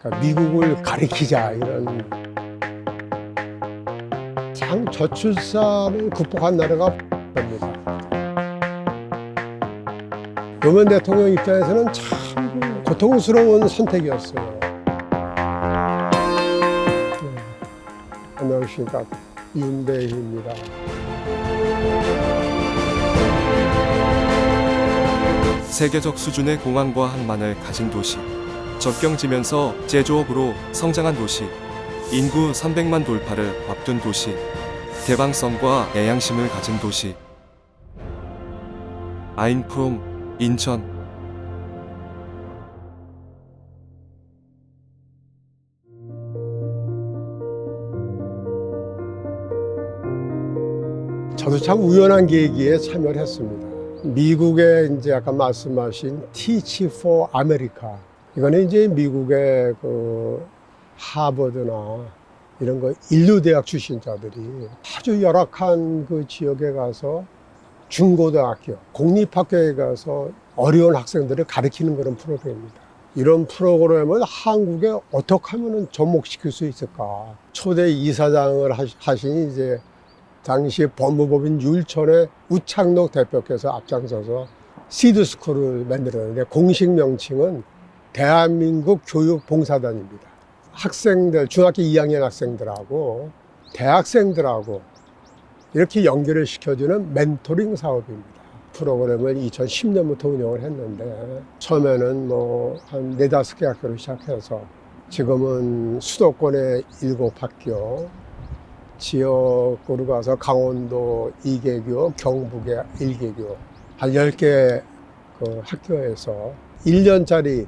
그러니까 미국을 가리키자 이런 참 저출산을 극복한 나라가 겁니다. 노무현 대통령 입장에서는 참 고통스러운 선택이었어요. 네. 안녕하십니까 윤대희입니다. 세계적 수준의 공항과 항만을 가진 도시. 접경지면서 제조업으로 성장한 도시. 인구 300만 돌파를 앞둔 도시. 개방성과 애양심을 가진 도시. 아인프롬, 인천. 저도 참 우연한 계기에 참여를 했습니다. 미국의 이제 아까 말씀하신 Teach for America. 이거는 이제 미국의 그 하버드나 이런 거 인류 대학 출신자들이 아주 열악한 그 지역에 가서 중고등학교, 공립학교에 가서 어려운 학생들을 가르치는 그런 프로그램입니다. 이런 프로그램을 한국에 어떻게 하면 접목시킬 수 있을까? 초대 이사장을 하신 이제 당시 법무법인 율촌의 우창록 대표께서 앞장서서 시드스쿨을 만들었는데 공식 명칭은 대한민국 교육봉사단입니다. 학생들, 중학교 2학년 학생들하고 대학생들하고 이렇게 연결을 시켜주는 멘토링 사업입니다. 프로그램을 2010년부터 운영을 했는데 처음에는 뭐한 네다섯 개 학교를 시작해서 지금은 수도권의 일곱 학교, 지역으로 가서 강원도 2개교, 경북의 1개교, 한 10개 그 학교에서 1년짜리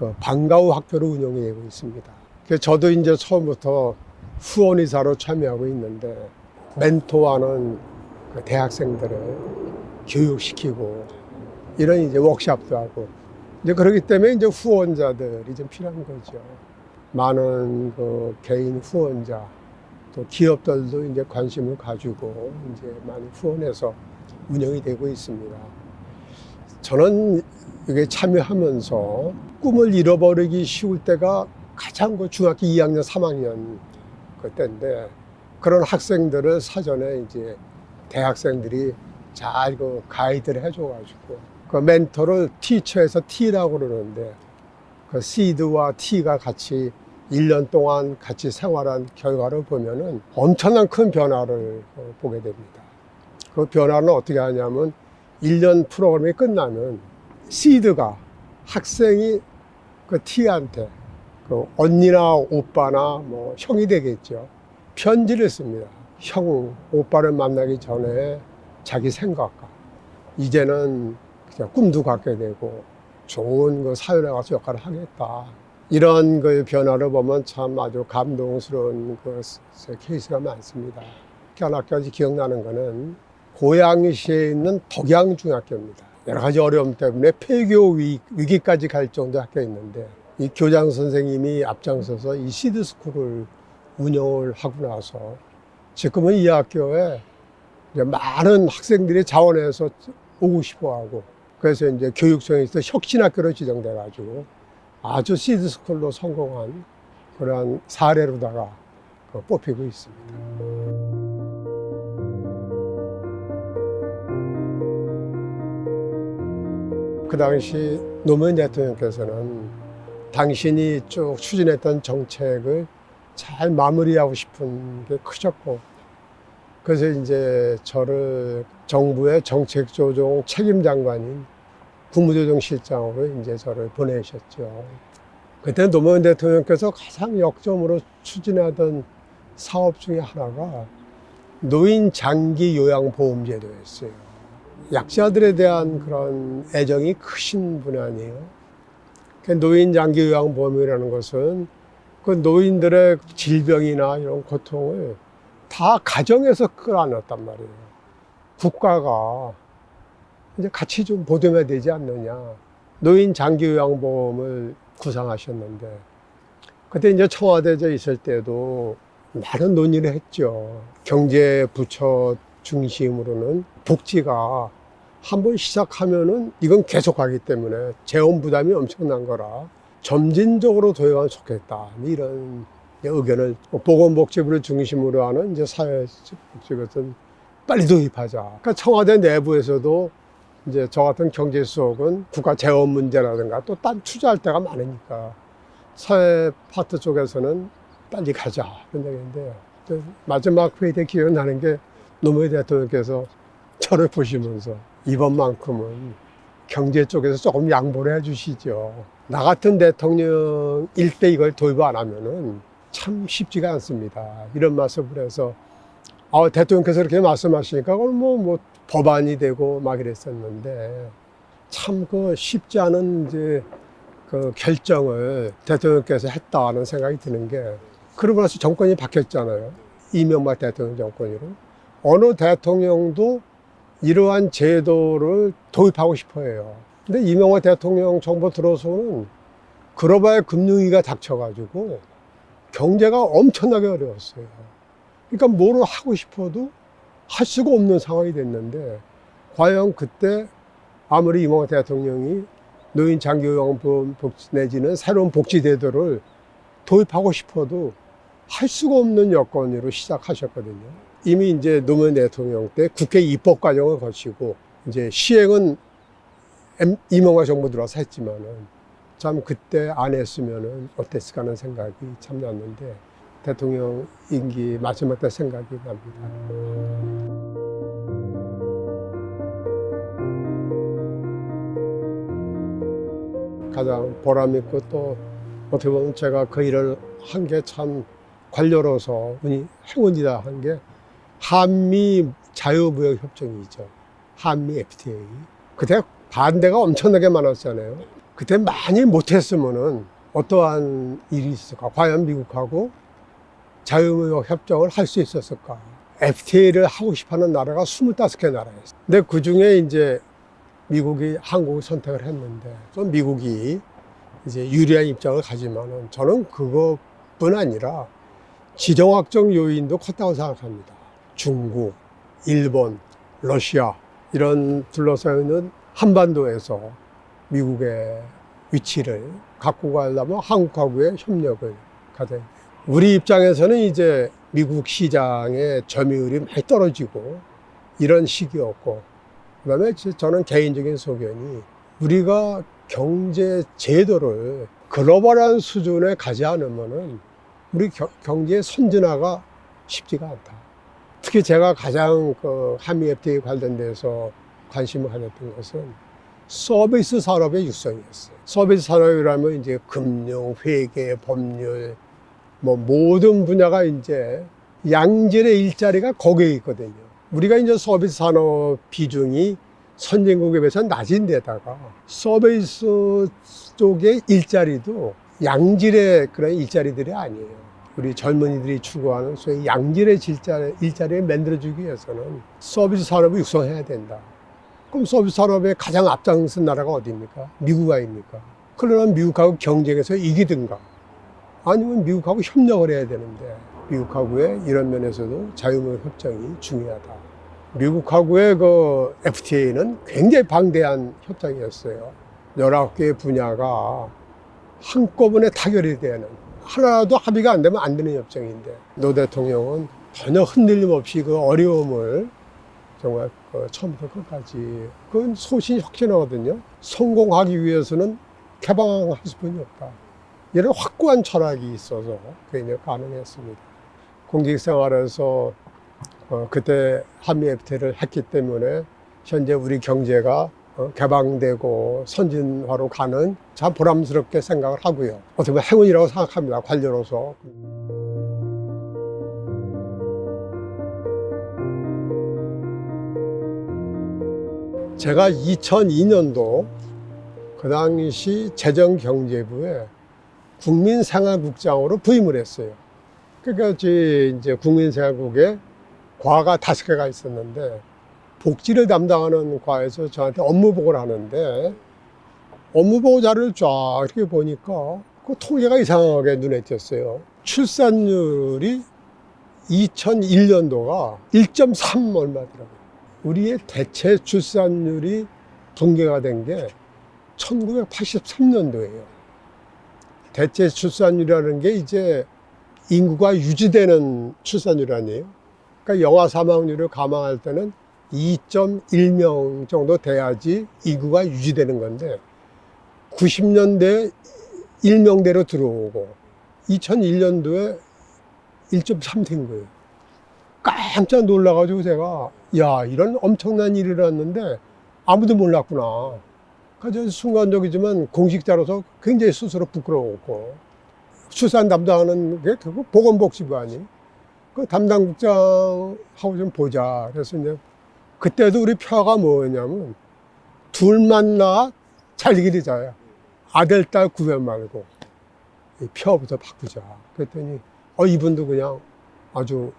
그 방과후 학교를 운영이 되고 있습니다. 그래서 저도 이제 처음부터 후원이사로 참여하고 있는데 멘토하는 그 대학생들을 교육시키고 이런 이제 워크샵도 하고 이제 그렇기 때문에 이제 후원자들이 좀 필요한 거죠. 많은 그 개인 후원자 또 기업들도 이제 관심을 가지고 이제 많이 후원해서 운영이 되고 있습니다. 저는 이게 참여하면서 꿈을 잃어버리기 쉬울 때가 가장 그 중학교 2학년, 3학년 그때인데 그런 학생들을 사전에 이제 대학생들이 잘 그 가이드를 해줘가지고 그 멘토를 티처에서 T라고 그러는데 그 시드와 T가 같이 1년 동안 같이 생활한 결과를 보면은 엄청난 큰 변화를 어, 보게 됩니다. 그 변화는 어떻게 하냐면 1년 프로그램이 끝나면 시드가 학생이 그 T한테 그 언니나 오빠나 뭐 형이 되겠죠. 편지를 씁니다. 형, 오빠를 만나기 전에 자기 생각과 이제는 그냥 꿈도 갖게 되고 좋은 그 사회에 가서 역할을 하겠다. 이런 그 변화를 보면 참 아주 감동스러운 그 케이스가 많습니다. 하나까지 기억나는 거는 고양시에 있는 덕양중학교입니다. 여러 가지 어려움 때문에 폐교 위- 위기까지 갈 정도 학교 있는데 이 교장 선생님이 앞장서서 이 시드스쿨을 운영을 하고 나서 지금은 이 학교에 많은 학생들이 자원해서 오고 싶어 하고 그래서 이제 교육청에서 혁신학교로 지정돼 가지고 아주 시드스쿨로 성공한 그러한 사례로다가 그 뽑히고 있습니다. 그 당시 노무현 대통령께서는 당신이 쭉 추진했던 정책을 잘 마무리하고 싶은 게 크셨고 그래서 이제 저를 정부의 정책조정 책임장관인 국무조정실장으로 이제 저를 보내셨죠. 그때 노무현 대통령께서 가장 역점으로 추진하던 사업 중에 하나가 노인 장기 요양 보험 제도였어요. 약자들에 대한 그런 애정이 크신 분 아니에요. 그 노인 장기 요양 보험이라는 것은 그 노인들의 질병이나 이런 고통을 다 가정에서 끌어안았단 말이에요. 국가가 이제 같이 좀 보듬어야 되지 않느냐. 노인 장기 요양 보험을 구상하셨는데 그때 이제 청와대에 있을 때도 많은 논의를 했죠. 경제부처 중심으로는 복지가 한번 시작하면은 이건 계속 하기 때문에 재원 부담이 엄청난 거라 점진적으로 도입하면 좋겠다. 이런 의견을 보건복지부를 중심으로 하는 이제 사회복지것은 빨리 도입하자. 그러니까 청와대 내부에서도 이제 저 같은 경제 수석은 국가 재원 문제라든가 또 딴 투자할 때가 많으니까 사회 파트 쪽에서는 빨리 가자 그런 얘기인데 또 마지막 회의 때 기억나는 게 노무현 대통령께서 저를 보시면서 이번만큼은 경제 쪽에서 조금 양보를 해주시죠. 나 같은 대통령일 때 이걸 도입 안 하면은 참 쉽지가 않습니다. 이런 말씀을 해서 아, 대통령께서 이렇게 말씀하시니까 뭐, 뭐 법안이 되고 막 이랬었는데 참 그 쉽지 않은 이제 그 결정을 대통령께서 했다는 생각이 드는 게 그러고 나서 정권이 바뀌었잖아요. 이명박 대통령 정권으로. 어느 대통령도 이러한 제도를 도입하고 싶어 해요. 근데 이명박 대통령 정부 들어서는 그러봐야 금융위기가 닥쳐가지고 경제가 엄청나게 어려웠어요. 그러니까 뭐를 하고 싶어도 할 수가 없는 상황이 됐는데 과연 그때 아무리 이명박 대통령이 노인 장기요양보험 복지 내지는 새로운 복지 제도를 도입하고 싶어도 할 수가 없는 여건으로 시작하셨거든요. 이미 이제 노무현 대통령 때 국회 입법 과정을 거치고 이제 시행은 이명박 정부 들어서 했지만은 참 그때 안 했으면은 어땠을까 하는 생각이 참 났는데 대통령 임기 마지막 때 생각이 납니다. 가장 보람 있고 또 어떻게 보면 제가 그 일을 한 게 참 관료로서 운이 행운이다 한게 한미 자유무역 협정이죠. 한미 FTA. 그때 반대가 엄청나게 많았잖아요. 그때 많이 못했으면은 어떠한 일이 있을까? 과연 미국하고 자유무역 협정을 할 수 있었을까? FTA를 하고 싶어하는 나라가 25개 나라였어요. 근데 그 중에 이제 미국이 한국을 선택을 했는데, 좀 미국이 이제 유리한 입장을 가지만은 저는 그것뿐 아니라 지정학적 요인도 컸다고 생각합니다. 중국, 일본, 러시아 이런 둘러싸여 있는 한반도에서 미국의 위치를 갖고 가려면 한국하고의 협력을 가져야 돼요. 우리 입장에서는 이제 미국 시장의 점유율이 많이 떨어지고 이런 시기였고 그다음에 저는 개인적인 소견이 우리가 경제 제도를 글로벌한 수준에 가지 않으면은 우리 겨- 경제 선진화가 쉽지가 않다. 특히 제가 가장 그 한미 FTA 관련돼서 관심을 가졌던 것은 서비스 산업의 육성이었어요. 서비스 산업이라면 이제 금융, 회계, 법률, 뭐 모든 분야가 이제 양질의 일자리가 거기에 있거든요. 우리가 이제 서비스 산업 비중이 선진국에 비해서 낮은 데다가 서비스 쪽의 일자리도 양질의 그런 일자리들이 아니에요. 우리 젊은이들이 추구하는 소위 양질의 일자리, 일자리를 만들어주기 위해서는 서비스 산업을 육성해야 된다. 그럼 서비스 산업의 가장 앞장선 나라가 어디입니까? 미국 아닙니까? 그러면 미국하고 경쟁해서 이기든가 아니면 미국하고 협력을 해야 되는데 미국하고의 이런 면에서도 자유무역 협정이 중요하다. 미국하고의 그 FTA는 굉장히 방대한 협정이었어요. 19개의 분야가 한꺼번에 타결이 되는 하나도 합의가 안 되면 안 되는 협정인데 노 대통령은 전혀 흔들림 없이 그 어려움을 정말 그 처음부터 끝까지 그건 소신 확신하거든요. 성공하기 위해서는 개방할 수뿐이 없다. 이런 확고한 철학이 있어서 이제 가능했습니다. 공직 생활에서 어, 그때 한미 FTA를 했기 때문에 현재 우리 경제가 어, 개방되고 선진화로 가는 참 보람스럽게 생각을 하고요. 어떻게 보면 행운이라고 생각합니다. 관료로서. 제가 2002년도 그 당시 재정경제부에 국민생활국장으로 부임을 했어요. 그러니까 제 이제 국민생활국에 과가 다섯 개가 있었는데 복지를 담당하는 과에서 저한테 업무 보고를 하는데 업무 보고 자료를 쫙 이렇게 보니까 그 통계가 이상하게 눈에 띄었어요. 출산율이 2001년도가 1.3 얼마더라고요. 우리의 대체 출산율이 붕괴가 된 게 1983년도예요. 대체 출산율이라는 게 이제 인구가 유지되는 출산율 아니에요. 그러니까 영아 사망률을 감안할 때는 2.1명 정도 돼야지 인구가 유지되는 건데 90년대 1명대로 들어오고 2001년도에 1.3 된 거예요. 깜짝 놀라가지고 제가 야 이런 엄청난 일이 일어났는데 아무도 몰랐구나. 그래서 순간적이지만 공직자로서 굉장히 스스로 부끄러웠고 출산 담당하는 게 결국 보건복지부 아니. 그 담당국장하고 좀 보자. 그래서 이제 그때도 우리 표가 뭐였냐면 둘만 낳아 잘 기르자야. 아들, 딸 구별 말고 이 표부터 바꾸자. 그랬더니 어 이분도 그냥 아주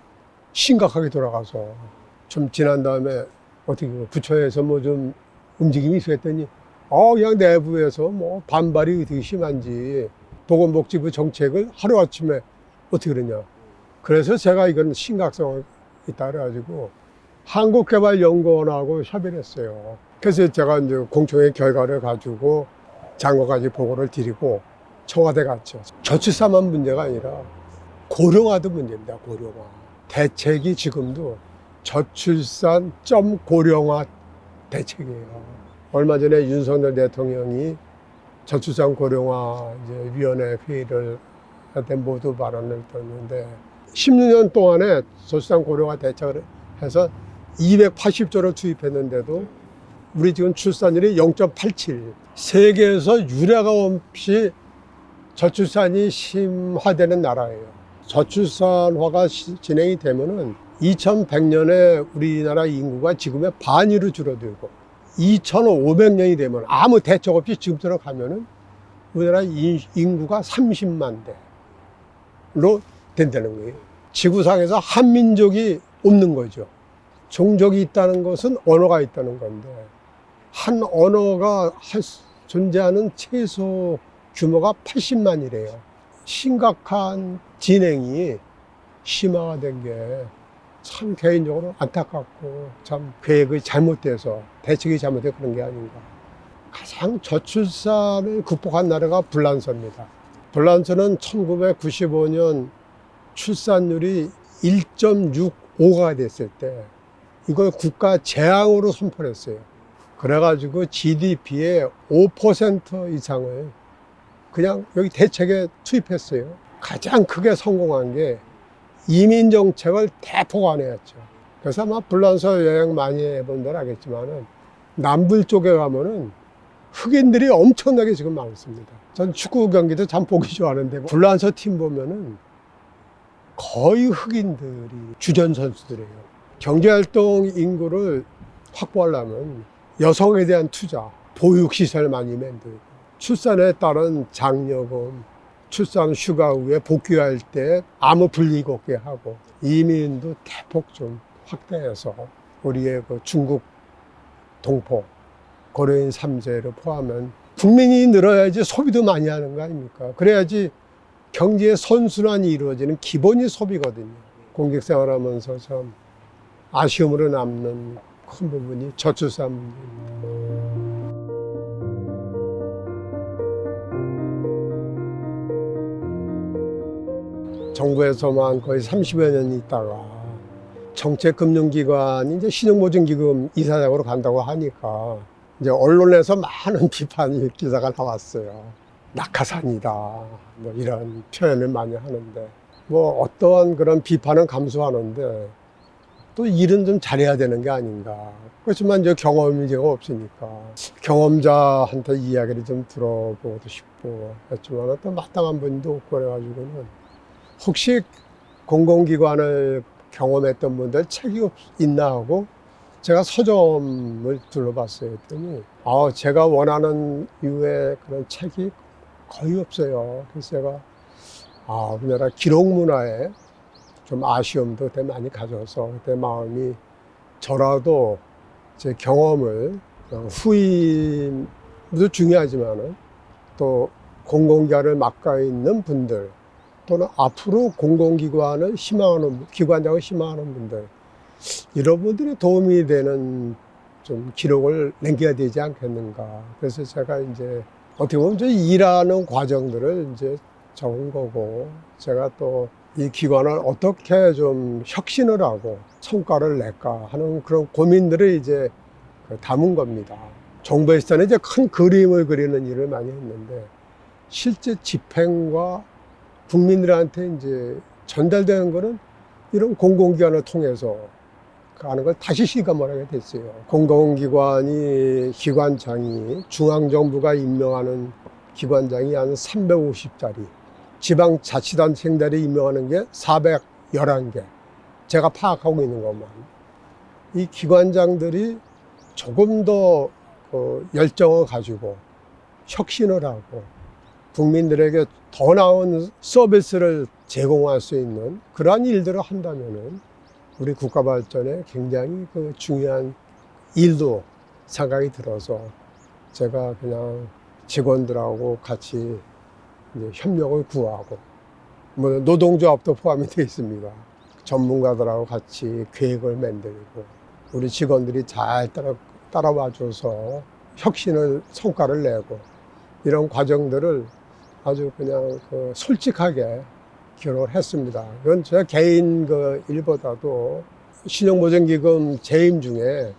심각하게 돌아가서 좀 지난 다음에 어떻게 뭐 부처에서 뭐 좀 움직임이 있었더니 어 그냥 내부에서 뭐 반발이 되게 심한지 보건복지부 정책을 하루아침에 어떻게 그러냐 그래서 제가 이건 심각성이 있다 그래가지고 한국개발연구원하고 협의를 했어요. 그래서 제가 이제 공청회 결과를 가지고 장관까지 보고를 드리고 청와대 갔죠. 저출산만 문제가 아니라 고령화도 문제입니다 고령화. 대책이 지금도 저출산 점 고령화 대책이에요. 얼마 전에 윤석열 대통령이 저출산 고령화 이제 위원회 회의를 할때 모두 발언을 했는데 16년 동안에 저출산 고령화 대책을 해서 280조를 투입했는데도 우리 지금 출산율이 0.87 세계에서 유례가 없이 저출산이 심화되는 나라예요. 저출산화가 시- 진행이 되면은 2100년에 우리나라 인구가 지금의 반으로 줄어들고 2500년이 되면 아무 대책 없이 지금처럼 가면은 우리나라 인- 인구가 30만 대로 된다는 거예요. 지구상에서 한민족이 없는 거죠. 종족이 있다는 것은 언어가 있다는 건데 한 언어가 존재하는 최소 규모가 80만이래요. 심각한 진행이 심화된 게 참 개인적으로 안타깝고 참 계획이 잘못돼서 대책이 잘못돼서 그런 게 아닌가. 가장 저출산을 극복한 나라가 불란서입니다. 불란서는 1995년 출산율이 1.65가 됐을 때 이걸 국가 재앙으로 선포했어요. 그래가지고 GDP의 5% 이상을 그냥 여기 대책에 투입했어요. 가장 크게 성공한 게 이민 정책을 대폭 완화했죠. 그래서 아마 불란서 여행 많이 해본 분들 알겠지만은 남불 쪽에 가면은 흑인들이 엄청나게 지금 많습니다. 전 축구 경기도 참 보기 좋아하는데 불란서 팀 보면은 거의 흑인들이 주전 선수들이에요. 경제활동 인구를 확보하려면 여성에 대한 투자, 보육시설 많이 만들고 출산에 따른 장려금, 출산 휴가 후에 복귀할 때 아무 불이익 없게 하고 이민도 대폭 좀 확대해서 우리의 그 중국 동포 고려인 3세를 포함한 국민이 늘어야지 소비도 많이 하는 거 아닙니까? 그래야지 경제의 선순환이 이루어지는 기본이 소비거든요. 공직 생활하면서 참 아쉬움으로 남는 큰 부분이 저출산 문제입니다. 정부에서만 거의 30여 년 있다가 정책금융기관이 이제 신용보증기금 이사장으로 간다고 하니까 이제 언론에서 많은 비판이 기사가 나왔어요. 낙하산이다. 뭐 이런 표현을 많이 하는데 뭐 어떠한 그런 비판은 감수하는데 또 일은 좀 잘해야 되는 게 아닌가. 그렇지만 이제 경험이 제가 없으니까 경험자한테 이야기를 좀 들어보고도 싶고 했지만 또 마땅한 분도 없고 그래가지고는 혹시 공공기관을 경험했던 분들 책이 없, 있나 하고 제가 서점을 둘러봤어요. 했더니 아, 제가 원하는 유의 그런 책이 거의 없어요. 그래서 제가 아, 우리나라 기록 문화에 좀 아쉬움도 되게 많이 가져서 그때 마음이 저라도 제 경험을 어, 후임도 중요하지만은 또 공공기관을 맡고 있는 분들 또는 앞으로 공공기관을 희망하는 기관장을 희망하는 분들 이런 분들이 도움이 되는 좀 기록을 남겨야 되지 않겠는가. 그래서 제가 이제 어떻게 보면 저 일하는 과정들을 이제 적은 거고 제가 또 이 기관을 어떻게 좀 혁신을 하고 성과를 낼까 하는 그런 고민들을 이제 그 담은 겁니다. 정부에서는 이제 큰 그림을 그리는 일을 많이 했는데 실제 집행과 국민들한테 이제 전달되는 거는 이런 공공기관을 통해서 하는 걸 다시 실감을 하게 됐어요. 공공기관이 기관장이 중앙정부가 임명하는 기관장이 한 350짜리, 지방자치단체장들이 임명하는 게 411개. 제가 파악하고 있는 것만. 이 기관장들이 조금 더 어, 열정을 가지고 혁신을 하고 국민들에게 더 나은 서비스를 제공할 수 있는 그러한 일들을 한다면은 우리 국가 발전에 굉장히 그 중요한 일도 생각이 들어서 제가 그냥 직원들하고 같이 협력을 구하고 뭐 노동조합도 포함이 되어 있습니다. 전문가들하고 같이 계획을 만들고 우리 직원들이 잘 따라 따라와 줘서 혁신을 성과를 내고 이런 과정들을 아주 그냥 그 솔직하게 기록을 했습니다. 이건 제 개인 그 일보다도 신용보증기금 재임 중에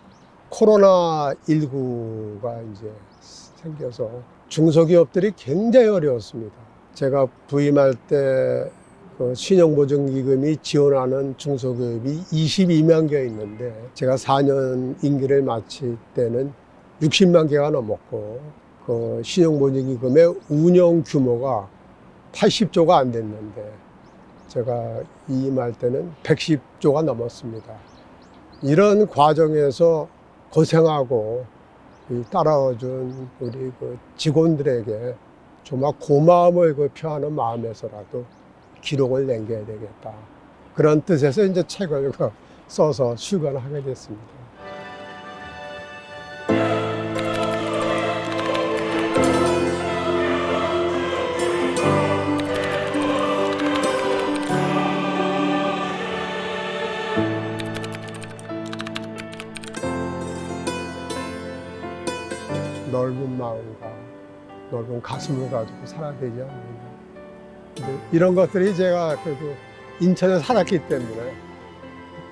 코로나 19가 이제 생겨서 중소기업들이 굉장히 어려웠습니다. 제가 부임할 때 그 신용보증기금이 지원하는 중소기업이 22만 개 있는데 제가 4년 임기를 마칠 때는 60만 개가 넘었고 그 신용보증기금의 운영 규모가 80조가 안 됐는데 제가 이임할 때는 110조가 넘었습니다. 이런 과정에서 고생하고 이 따라와준 우리 그 직원들에게 정말 고마움을 그 표하는 마음에서라도 기록을 남겨야 되겠다. 그런 뜻에서 이제 책을 그 써서 출간을 하게 됐습니다. 넓은 가슴을 가지고 살아야 되지. 이제 이런 것들이 제가 그래도 인천에 살았기 때문에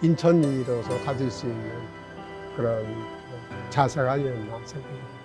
인천인으로서 가질 수 있는 그런 자세가 아니었나 생각합니다.